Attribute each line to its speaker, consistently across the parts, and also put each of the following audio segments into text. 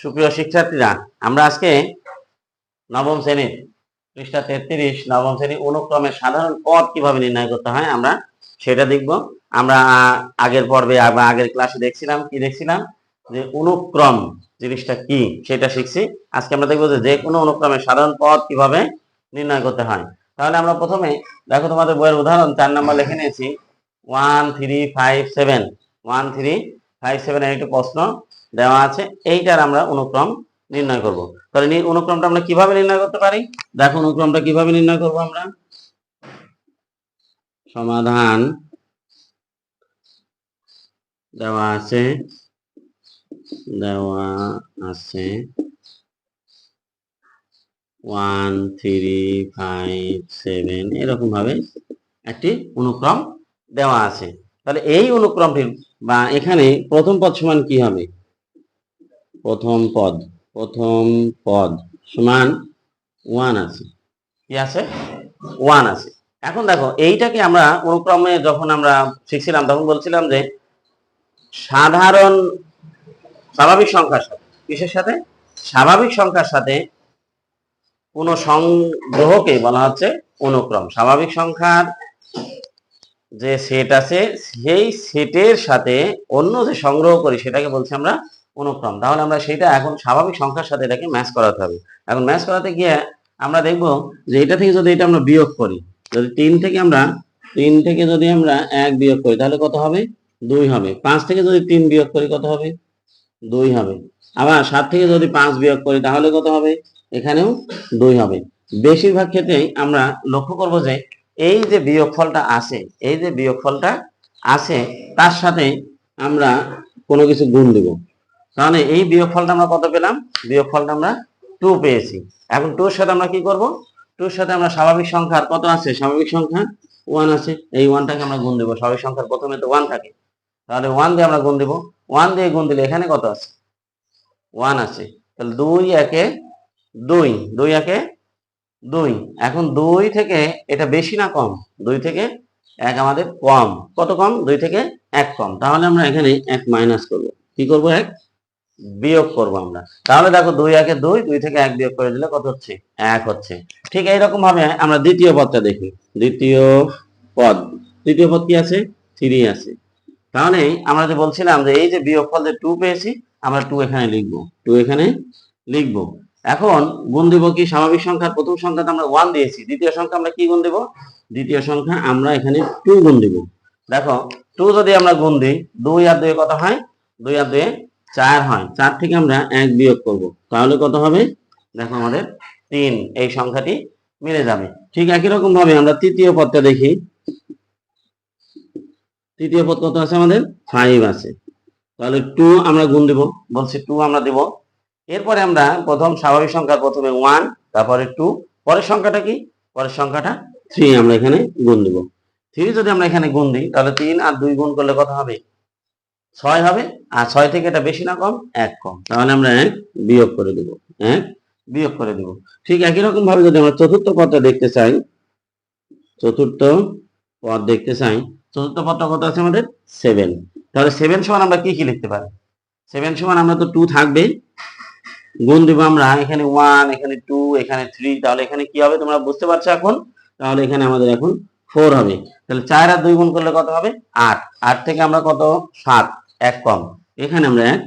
Speaker 1: সুপ্রিয় শিক্ষার্থীরা, আমরা আজকে নবম শ্রেণির পৃষ্ঠা তেত্রিশ, নবম শ্রেণির অনুক্রমের সাধারণ পদ কীভাবে নির্ণয় করতে হয় আমরা সেটা দেখব। আমরা আগের পর্বে বা আগের ক্লাসে দেখছিলাম, কি দেখছিলাম? যে অনুক্রম জিনিসটা কি সেটা শিখছি। আজকে আমরা দেখব যে কোনো অনুক্রমের সাধারণ পদ কীভাবে নির্ণয় করতে হয়। তাহলে আমরা প্রথমে, দেখো তোমাদের বইয়ের উদাহরণ, চার নম্বর লিখে নিয়েছি। One three five seven, one three five seven একটি প্রশ্ন। দেওয়া আছে, এইটার আমরা অনুক্রম নির্ণয় করব। তাহলে অনুক্রমটা আমরা কীভাবে নির্ণয় করতে পারি? দেখো অনুক্রমটা কীভাবে নির্ণয় করব আমরা? সমাধান দেওয়া আছে দেওয়া আছে। ওয়ান, থ্রি, ফাইভ, সেভেন এরকম ভাবে একটি অনুক্রম দেওয়া আছে। তাহলে এই অনুক্রমটির বা এখানে প্রথম পদ সমান কি হবে? প্রথম পদ প্রথম পদ সমান ওয়ান আছে। কি আছে? ওয়ান আছে। এখন দেখো, এইটাকে আমরা অনুক্রমে যখন আমরা শিখছিলাম, তখন বলছিলাম যে সাধারণ স্বাভাবিক সংখ্যার সাথে, কিসের সাথে? স্বাভাবিক সংখ্যার সাথে কোন সংগ্রহকে বলা হচ্ছে অনুক্রম। স্বাভাবিক সংখ্যার যে সেট আছে, সেই সেটের সাথে অন্য যে সংগ্রহ করি, সেটাকে বলছি আমরা অনুক্রম। তাহলে আমরা সেটা এখন স্বাভাবিক সংখ্যার সাথে এটাকে ম্যাচ করাতে হবে। এখন ম্যাচ করাতে গিয়ে আমরা দেখব যে এটা থেকে যদি এটা আমরা বিয়োগ করি, যদি তিন থেকে আমরা, তিন থেকে যদি আমরা এক বিয়োগ করি, তাহলে কত হবে? দুই হবে। পাঁচ থেকে যদি তিন বিয়োগ করি, কত হবে? দুই হবে। আবার সাত থেকে যদি পাঁচ বিয়োগ করি, তাহলে কত হবে? এখানেও দুই হবে। বেশিরভাগ ক্ষেত্রেই আমরা লক্ষ্য করব যে এই যে বিয়োগফলটা আছে, এই যে বিয়োগফলটা আছে, তার সাথে আমরা কোনো কিছু গুণ দেব। তাহলে এই বিয়োগফলটা আমরা কত পেলাম? বিয়োগফলটা আমরা টু পেয়েছি। এখন টুর সাথে আমরা কি করব? টুর সাথে আমরা স্বাভাবিক সংখ্যার কত আছে? স্বাভাবিক সংখ্যা ওয়ান আছে। এই ওয়ানটাকে আমরা গুণ দেবো। স্বাভাবিক সংখ্যার প্রথমে তো ওয়ান থাকে। তাহলে ওয়ান দিয়ে আমরা গুণ দেবো। ওয়ান দিয়ে গুণ দিলে এখানে কত আছে? ওয়ান আছে। তাহলে দুই একে দুই। দুই একে দুই। এখন দুই থেকে এটা বেশি না কম? দুই থেকে এক আমাদের কম। কত কম? দুই থেকে এক কম। তাহলে আমরা এখানে এক মাইনাস করব। কি করব এক? বিয়োগ করব আমরা। তাহলে দেখো দুই একে দুই দুই থেকে এক বিয়োগ করে দিলে কত হচ্ছে? এক হচ্ছে। ঠিক এইরকম ভাবে আমরা দ্বিতীয় পদটা দেখি। দ্বিতীয় পদ। দ্বিতীয় পদ কি আছে? থ্রি আছে। তাহলে আমরা যে বলছিলাম যে এই যে বিয়োগফল যে টু পেয়েছি, আমরা টু এখানে লিখব। টু এখানে লিখব। এখন গুণ দিব কি? স্বাভাবিক সংখ্যার প্রথম সংখ্যাতে আমরা ওয়ান দিয়েছি। দ্বিতীয় সংখ্যা আমরা কি গুণ দেব? দ্বিতীয় সংখ্যা আমরা এখানে টু গুণ দিব। দেখো টু যদি আমরা গুণ দিই, দুই আর দুই কত হয়? দুই আর দুই চার হয়, চার থেকে আমরা এক বিয়োগ করব। তাহলে কত হবে? দেখো আমাদের তিন, এই সংখ্যাটি মিলে যাবে। ঠিক একই রকম ভাবে আমরা তৃতীয় পদটা দেখি। তৃতীয় পদ কত আছে আমাদের? ফাইভ আছে। তাহলে টু আমরা গুণ দিব। বলছি টু আমরা দিব। এরপরে আমরা প্রথম স্বাভাবিক সংখ্যার প্রথমে ওয়ান তারপরে টু পরের সংখ্যাটা কি? পরের সংখ্যাটা থ্রি আমরা এখানে গুণ দিব। থ্রি যদি আমরা এখানে গুণ দিই, তাহলে তিন আর দুই গুণ করলে কত হবে? ছয় হবে, আর ছয় থেকে এটা বেশি না কম, এক কম। তাহলে আমরা এক বিয়োগ করে দিব, এক বিয়োগ করে দিব। ঠিক একই রকম ভাবে যদি আমরা চতুর্থ পদটা দেখতে চাই, চতুর্থ পদ দেখতে চাই, চতুর্থ পদটা কত আছে আমাদের? সেভেন তাহলে সেভেন সমান আমরা কি কি লিখতে পারি? সেভেন সমান আমরা তো টু থাকবে গুণ দিব আমরা, এখানে ওয়ান এখানে টু এখানে থ্রি তাহলে এখানে কি হবে তোমরা বুঝতে পারছ এখন? তাহলে এখানে আমাদের এখন ফোর হবে। তাহলে চার আর দুই গুণ করলে কত হবে? আট। আট থেকে আমরা কত? সাত। এক কম। এখানে আমরা এক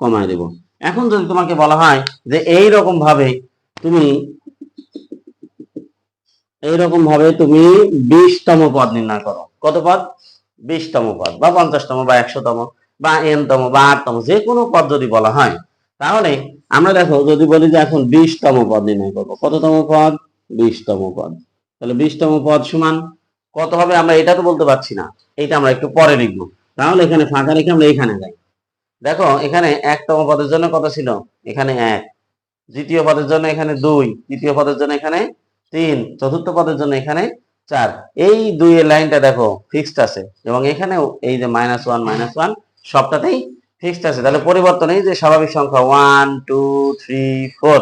Speaker 1: কমায় দেব। এখন যদি তোমাকে বলা হয় যে এই রকম ভাবে তুমি এইরকম ভাবে তুমি বিশতম পদ নির্ণয় করো। কত পদ? বিশতম পদ বা পঞ্চাশতম বা একশোতম বা এনতম বা আটতম, যে কোনো পদ যদি বলা হয়, তাহলে আমরা দেখো যদি বলি যে এখন বিশতম পদ নির্ণয় করব, কততম পদ? বিশতম পদ। তাহলে বিশতম পদ সমান কত হবে? আমরা এটা তো বলতে পারছি না। এটা আমরা একটু পরে লিখব। তাহলে এখানে ফাঁকা রেখে আমরা এখানে যাই। দেখো, এখানে একতম পদের জন্য কত ছিল? এখানে এক। দ্বিতীয় পদের জন্য এখানে দুই। তৃতীয় পদের জন্য এখানে তিন। চতুর্থ পদের জন্য এখানে চার। এই দুই এর লাইনটা দেখো ফিক্সড আছে। এবং এখানেও এই যে মাইনাস ওয়ান মাইনাস ওয়ান সবটাতেই ফিক্সড আছে। তাহলে পরিবর্তন এই যে স্বাভাবিক সংখ্যা ওয়ান টু থ্রি ফোর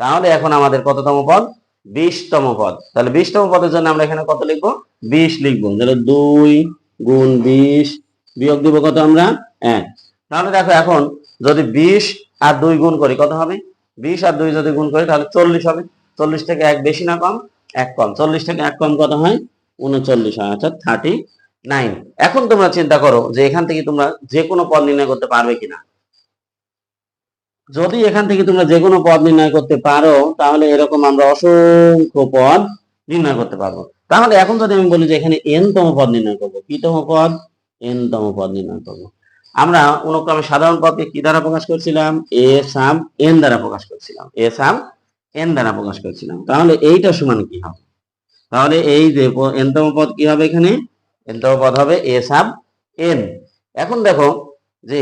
Speaker 1: তাহলে এখন আমাদের কততম পদ? বিশতম পদ। তাহলে বিশতম পদের জন্য আমরা এখানে কত লিখব? বিশ লিখব। তাহলে দুই গুণ বিশ বিয়োগ দিব কত আমরা? এক। তাহলে দেখো এখন যদি বিশ আর দুই গুণ করি, কত হবে? বিশ আর দুই যদি গুণ করি, তাহলে চল্লিশ হবে। চল্লিশ থেকে এক বেশি না কম, এক কম। চল্লিশ থেকে এক কম কত হয়? উনচল্লিশ হয়, অর্থাৎ থার্টি নাইন এখন তোমরা চিন্তা করো যে এখান থেকে তোমরা যে কোনো পদ নির্ণয় করতে পারবে কিনা। যদি এখান থেকে তোমরা যে কোনো পদ নির্ণয় করতে পারো, তাহলে এরকম আমরা অসংখ্য পদ নির্ণয় করতে পারব। তাহলে এখন যদি আমি বলি যে এখানে এন তম পদ নির্ণয় করব, কি তম পদ? এন তম পদ নির্ণয় করব আমরা অনুক্রমে সাধারণ পদকে কি দ্বারা প্রকাশ করছিলাম? এ, সাম, এন দ্বারা প্রকাশ করছিলাম। এ, সাম, এন দ্বারা প্রকাশ করছিলাম। তাহলে এইটা সমান কি হবে? তাহলে এই যে এন তম পদ কি হবে এখানে? এন তম পদ হবে এ, সাম, এন। এখন দেখো যে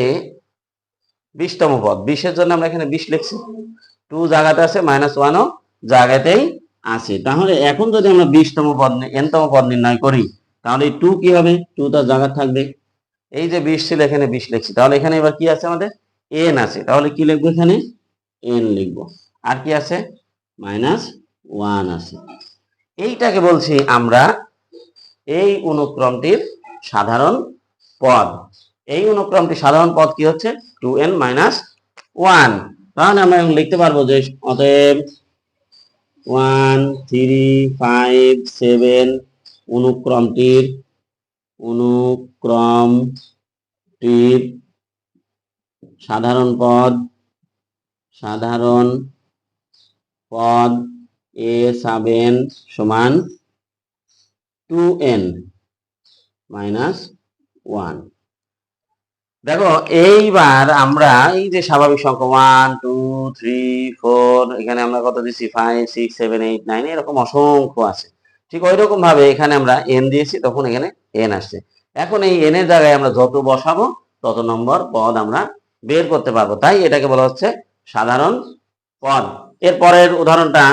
Speaker 1: বিশতম পদ, বিশের জন্য আমরা এখানে বিশ লিখছি। টু জায়গাতে আছে, মাইনাস ওয়ানও জায়গাতেই আছে। তাহলে এখন যদি আমরা বিশতম পদ এনতম পদ নির্ণয় করি তাহলে টু কি হবে? টু তার জায়গা থাকবে। এই যে বিশ ছিল, এখানে বিশ লিখছি। তাহলে এখানে এবার কি আছে আমাদের? এন আছে। তাহলে কি লিখব এখানে? এন লিখব। আর কি আছে? মাইনাস ওয়ান আছে। এইটাকে বলছি আমরা এই অনুক্রমটির সাধারণ পদ। এই অনুক্রমটি সাধারণ পদ কি হচ্ছে? টু এন মাইনাস ওয়ান তাহলে আমরা এখন লিখতে পারব যে অতএব ওয়ান থ্রি ফাইভ সেভেন অনুক্রমটির অনুক্রমটির সাধারণ পদ সাধারণ পদ এ সেভেন সমান টু এন মাইনাস ওয়ান। দেখো, এইবার আমরা এই যে স্বাভাবিক সংখ্যা ওয়ান, টু, থ্রি, ফোর, এখানে আমরা কত দিচ্ছি five, six, seven, eight, nine, এরকম অসংখ্য আছে। ঠিক ওই রকম ভাবে এখানে আমরা এন দিয়েছি, তখন এখানে এন আসছে। এখন এই এন এর জায়গায় আমরা যত বসাবো, তত নম্বর পদ আমরা বের করতে পারব। তাই এটাকে বলা হচ্ছে সাধারণ পদ। এর পরের উদাহরণটা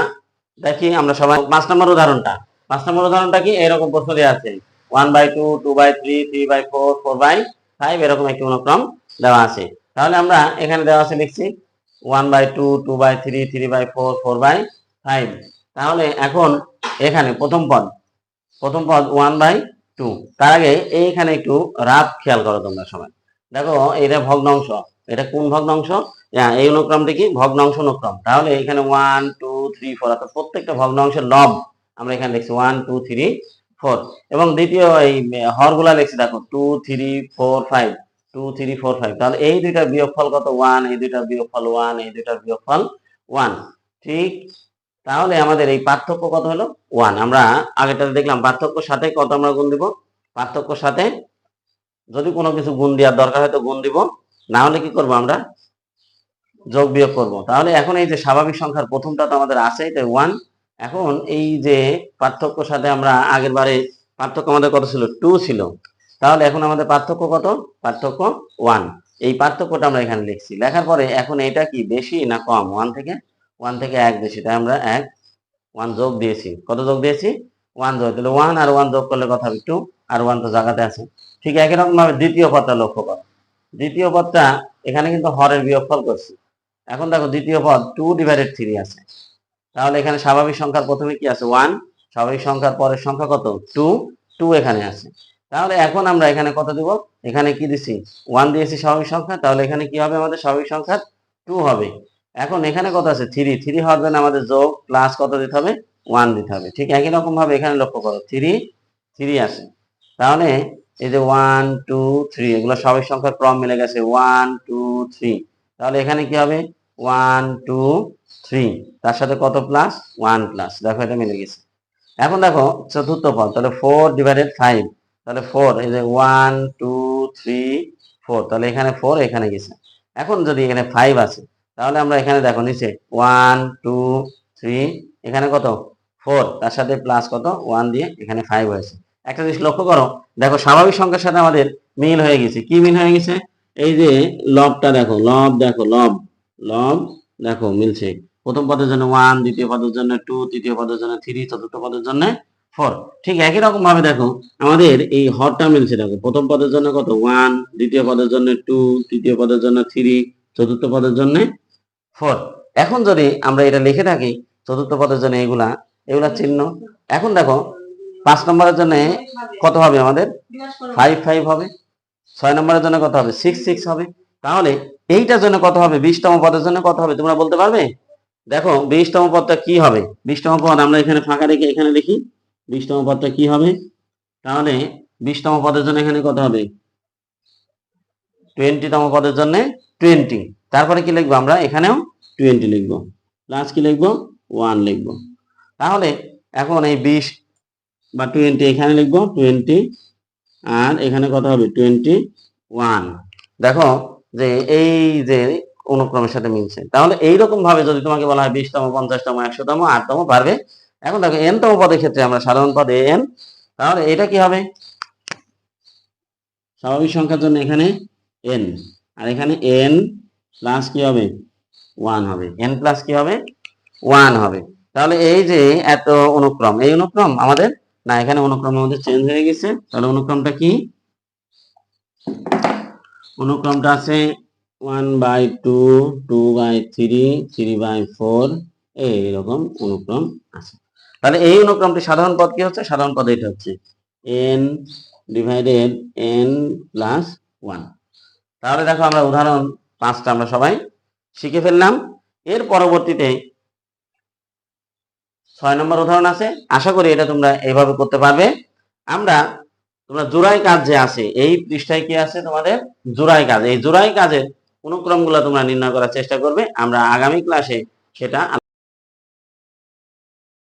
Speaker 1: দেখি, আমরা সবাই পাঁচ নম্বর উদাহরণটা। পাঁচ নম্বর উদাহরণটা কি? এরকম প্রশ্ন দেওয়া আছে। One by two two by three three by four four by five, এরকম একটি অনুক্রম দেওয়া আছে। তাহলে আমরা এখানে দেওয়া আছে লিখছি, one by two two by three three by four four by five. তাহলে এখন এখানে প্রথম পদ প্রথম পদ ওয়ান বাই টু তার আগে এইখানে একটু রাত খেয়াল করো তোমরা সবাই। দেখো এটা ভগ্নাংশ। এটা কোন ভগ্নাংশ? হ্যাঁ, এই অনুক্রমটি কি? ভগ্নাংশ অনুক্রম। তাহলে এখানে ওয়ান টু থ্রি ফোর অর্থাৎ প্রত্যেকটা ভগ্নাংশের লব আমরা এখানে দেখছি। ওয়ান টু থ্রি ফোর এবং দ্বিতীয় এই হরগুলা লিখছি দেখো two three four five two three four five তাহলে এই দুইটার বিয়োগফল কত? ওয়ান এই দুইটার বিয়োগফল ওয়ান এই দুইটার বিয়োগফল ওয়ান ঠিক তাহলে আমাদের এই পার্থক্য কত হলো? ওয়ান আমরা আগেটাতে দেখলাম পার্থক্য সাথে কত আমরা গুণ দিব? পার্থক্যর সাথে যদি কোনো কিছু গুণ দেওয়ার দরকার হয় তো গুণ দিব। না হলে কি করব আমরা? যোগ বিয়োগ করব। তাহলে এখন এই যে স্বাভাবিক সংখ্যার প্রথমটা তো আমাদের আছে তাই ওয়ান এখন এই যে পার্থক্যর সাথে আমরা আগের বারে পার্থক্য আমাদের কত ছিল? টু ছিল। তাহলে এখন আমাদের পার্থক্য কত? পার্থক্য ওয়ান এই পার্থক্যটা আমরা এখানে লিখছি। লেখার পরে এখন এটা কি বেশি না কম? ওয়ান থেকে ওয়ান থেকে এক বেশি, তাই আমরা এক ওয়ান যোগ দিয়েছি। কত যোগ দিয়েছি? ওয়ান যোগ। তাহলে ওয়ান আর ওয়ান যোগ করলে কথা হবে টু আর ওয়ান তো জায়গাতে আছে। ঠিক একই রকম ভাবে দ্বিতীয় পদটা লক্ষ্য কর। দ্বিতীয় পদটা এখানে কিন্তু হরের বিয়োগফল করছি। এখন দেখো দ্বিতীয় পদ টু ডিভাইডেড থ্রি আছে। তাহলে এখানে স্বাভাবিক সংখ্যার প্রথমে কি আছে? ওয়ান স্বাভাবিক সংখ্যার পরের সংখ্যা কত? টু টু এখানে আছে। তাহলে এখন আমরা এখানে কত দিব? এখানে কি দিছি? ওয়ান দিয়েছি স্বাভাবিক সংখ্যা। তাহলে এখানে কি হবে আমাদের? স্বাভাবিক সংখ্যা টু হবে। এখন এখানে কত আছে? থ্রি থ্রি হওয়ার জন্য আমাদের যোগ প্লাস কত দিতে হবে? ওয়ান দিতে হবে। ঠিক একই রকম ভাবে এখানে লক্ষ্য করো থ্রি থ্রি আছে। তাহলে এই যে ওয়ান টু থ্রি এগুলো স্বাভাবিক সংখ্যার ক্রম মিলে গেছে। ওয়ান টু থ্রি তাহলে এখানে কি হবে? ওয়ান টু থ্রি তার সাথে কত প্লাস ওয়ান প্লাস দেখো এটা মিলে গেছে। এখন দেখো চতুর্থ পদ, তাহলে ফোর ডিভাইডেড ফাইভ তাহলে ফোর এই যে ওয়ান টু থ্রি ফোর তাহলে এখানে ফোর এখানে গেছে। এখন যদি এখানে ফাইভ আছে তাহলে আমরা এখানে দেখো নিচে ওয়ান টু থ্রি এখানে কত? ফোর তার সাথে প্লাস কত? ওয়ান দিয়ে এখানে ফাইভ হয়েছে। একটা জিনিস লক্ষ্য করো, দেখো স্বাভাবিক সংখ্যার সাথে আমাদের মিল হয়ে গেছে। কি মিল হয়ে গেছে? এই যে লবটা দেখো লব দেখো লব লব দেখো, মিলছে। প্রথম পদের জন্য ওয়ান দ্বিতীয় পদের জন্য টু তৃতীয় পদের জন্য থ্রি চতুর্থ পদের জন্য ফোর ঠিক একই রকম ভাবে দেখো, আমাদের এই হরটা মিলছে দেখো। প্রথম পদের জন্য কত? ওয়ান দ্বিতীয় পদের জন্য টু তৃতীয় পদের জন্য থ্রি চতুর্থ পদের জন্য ফোর। এখন যদি আমরা এটা লিখে থাকি, চতুর্থ পদের জন্য এগুলা এগুলা চিহ্ন। এখন দেখো, পাঁচ নম্বরের জন্য কত হবে আমাদের? ফাইভ ফাইভ হবে। ছয় নম্বরের জন্য কত হবে? সিক্স সিক্স হবে। তাহলে এইটার জন্য কত হবে? বিশতম পদের জন্য কত হবে? তোমরা বলতে পারবে? দেখো, বিশতম পদটা কি হবে? বিশতম পদ আমরা এখানে ফাঁকা রেখে এখানে লিখি। বিশতম পদটা কি হবে? তাহলে বিশতম পদের জন্য এখানে কত হবে? টোয়েন্টিতম পদের জন্য টোয়েন্টি তারপরে কি লিখব আমরা? এখানেও টোয়েন্টি লিখব। প্লাস কি লিখব? ওয়ান লিখব। তাহলে এখন এই বিশ বা টোয়েন্টি এখানে লিখব টোয়েন্টি আর এখানে কত হবে? টোয়েন্টি ওয়ান দেখো যে এই যে অনুক্রমের সাথে মিলছে। তাহলে এইরকম ভাবে যদি তোমাকে বলা হয় বিশতম, পঞ্চাশতম, একশোতম, আটতম, পারবে? এখন দেখো এন তম পদের ক্ষেত্রে আমরা সাধারণ পদে এন তাহলে এটা কি হবে? স্বাভাবিক সংখ্যার জন্য এখানে এন আর এখানে এন প্লাস কি হবে? ওয়ান হবে। এন প্লাস কি হবে? ওয়ান হবে। তাহলে এই যে এত অনুক্রম, এই অনুক্রম আমাদের, না, এখানে অনুক্রম আমাদের চেঞ্জ হয়ে গেছে। তাহলে অনুক্রমটা কি? অনুক্রমটা আছে one by two two by three three by four এইরকম অনুক্রম আছে। তাহলে এই অনুক্রমটি সাধারণ পদ কি হচ্ছে? সাধারণ পদ এটা হচ্ছে N divided N plus one তাহলে দেখো আমরা উদাহরণ পাঁচটা আমরা সবাই শিখে ফেললাম। এর পরবর্তীতে ছয় নম্বর উদাহরণ আছে। আশা করি এটা তোমরা এইভাবে করতে পারবে। আমরা, তোমরা জোড়াই কাজ যে আছে, এই পৃষ্ঠায় কি আছে তোমাদের? জোড়াই কাজ। এই জোড়াই কাজের অনুক্রমগুলো তোমরা নির্ণয় করার চেষ্টা করবে। আমরা আগামী ক্লাসে সেটা